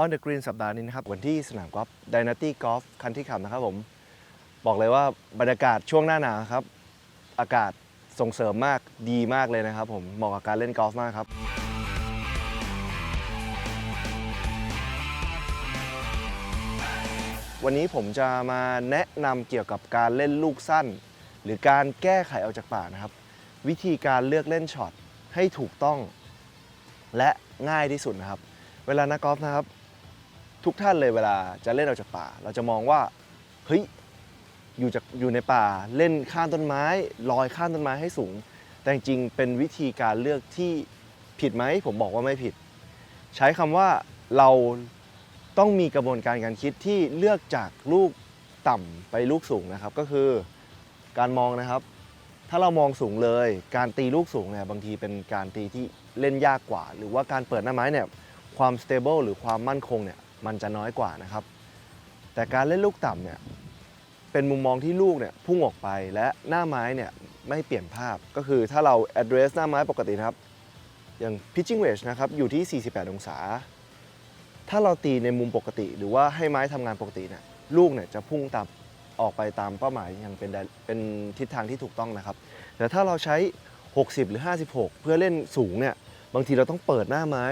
On the Green สัปดาห์นี้นะครับ วันที่สนามกอล์ฟ Dynasty Golf Country Club นะครับผม บอกเลยว่าบรรยากาศช่วงหน้าหนาวครับ อากาศส่งเสริมมากดีมากเลยนะครับผมเหมาะกับการเล่นกอล์ฟมากครับวันนี้ผมจะมาแนะนำเกี่ยวกับการเล่นลูกสั้น หรือการแก้ไขออกจากป่านะครับ วิธีการเลือกเล่นช็อตให้ถูกต้อง และง่ายที่สุดนะครับ เวลานักกอล์ฟนะครับ ทุกท่านเลยเวลาจะเล่นออกจากป่า เราจะมองว่าเฮ้ยอยู่จากอยู่ในป่าเล่นข้ามต้นไม้ลอยข้ามต้นไม้ให้สูง แต่จริงเป็นวิธีการเลือกที่ผิดไหมผมบอกว่าไม่ผิด ใช้คำว่าเราต้องมีกระบวนการการคิดที่เลือกจากลูกต่ำไปลูกสูงนะครับ ก็คือการมองนะครับ ถ้าเรามองสูงเลย การตีลูกสูงเนี่ยบางทีเป็นการตีที่เล่นยากกว่า หรือว่าการเปิดหน้าไม้เนี่ยความ stable หรือความมั่นคงเนี่ย มันจะน้อยกว่านะครับ แต่การเล่นลูกต่ำเนี่ยเป็นมุมมองที่ลูกเนี่ยพุ่งออกไปและหน้าไม้เนี่ยไม่เปลี่ยนภาพก็คือถ้าเรา address หน้าไม้ปกตินะครับ อย่าง pitching wedge นะครับอยู่ที่ 48 องศา ถ้าเราตีในมุมปกติ หรือว่าให้ไม้ทำงานปกติเนี่ยลูกเนี่ยจะพุ่งตามออกไปตามเป้าหมายอย่างเป็นเป็นทิศทางที่ถูกต้องนะครับ แต่ถ้าเราใช้ 60 หรือ 56 เพื่อเล่นสูงเนี่ยบางทีเราต้องเปิดหน้าไม้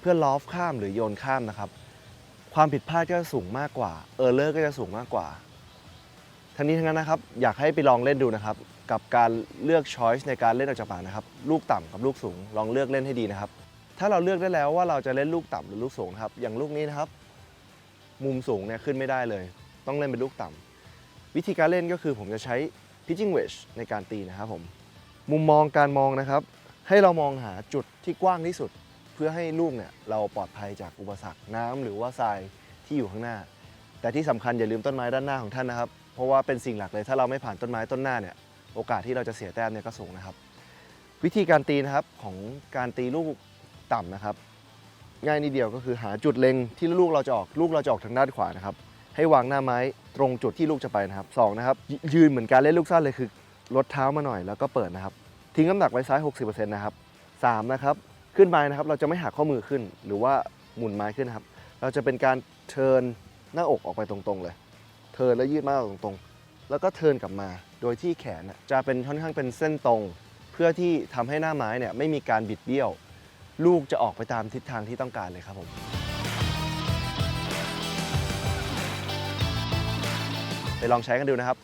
เพื่อลอฟข้ามหรือโยนข้ามนะครับ ความผิดพลาดก็จะสูงมากกว่าเออร์เลอร์ก็จะสูงมากกว่า ทั้งนี้ทั้งนั้นนะครับ อยากให้ไปลองเล่นดูนะครับ กับการเลือกช้อยส์ในการเล่นออกจากป่านะครับ ลูกต่ำกับลูกสูง ลองเลือกเล่นให้ดีนะครับ ถ้าเราเลือกได้แล้วว่าเราจะเล่นลูกต่ำหรือลูกสูงครับ อย่างลูกนี้นะครับ มุมสูงเนี่ยขึ้นไม่ได้เลย ต้องเล่นเป็นลูกต่ำวิธีการเล่นก็คือผมจะใช้ pitching wedge ในการตีนะครับผม มุมมองการมองนะครับ ให้เรามองหาจุดที่กว้างที่สุด เพื่อให้ลูกเนี่ยเราปลอดภัยจากอุปสรรคน้ำหรือว่าทรายที่อยู่ข้างหน้า แต่ที่สำคัญอย่าลืมต้นไม้ด้านหน้าของท่านนะครับ เพราะว่าเป็นสิ่งหลักเลยถ้าเราไม่ผ่านต้นไม้ต้นหน้าเนี่ยโอกาสที่เราจะเสียแต้มเนี่ยก็สูงนะครับ วิธีการตีนะครับของการตีลูกต่ำนะครับ ง่ายนิดเดียวก็คือหาจุดเล็งที่ลูกเราจะออกลูกเราจะออกทางด้านขวานะครับ ให้วางหน้าไม้ตรงจุดที่ลูกจะไปนะครับสองนะครับยืนเหมือนการเล่นลูกสั้นเลยคือลดเท้ามาหน่อยแล้วก็เปิดนะครับทิ้งน้ำหนักไว้ซ้าย 60%นะครับสามนะครับ ขึ้นไปนะครับเราจะไม่หักข้อมือขึ้น หรือว่าหมุนไม้ขึ้นนะครับ เราจะเป็นการเทินหน้าอกออกไปตรงๆเลย เทินแล้วยืดหน้าออกตรงๆ แล้วก็เทินกลับมา โดยที่แขนจะเป็นค่อนข้างเป็นเส้นตรง เพื่อที่ทำให้หน้าไม้เนี่ยไม่มีการบิดเบี้ยว ลูกจะออกไปตามทิศทางที่ต้องการเลยครับผมไปลองใช้กันดูนะครับ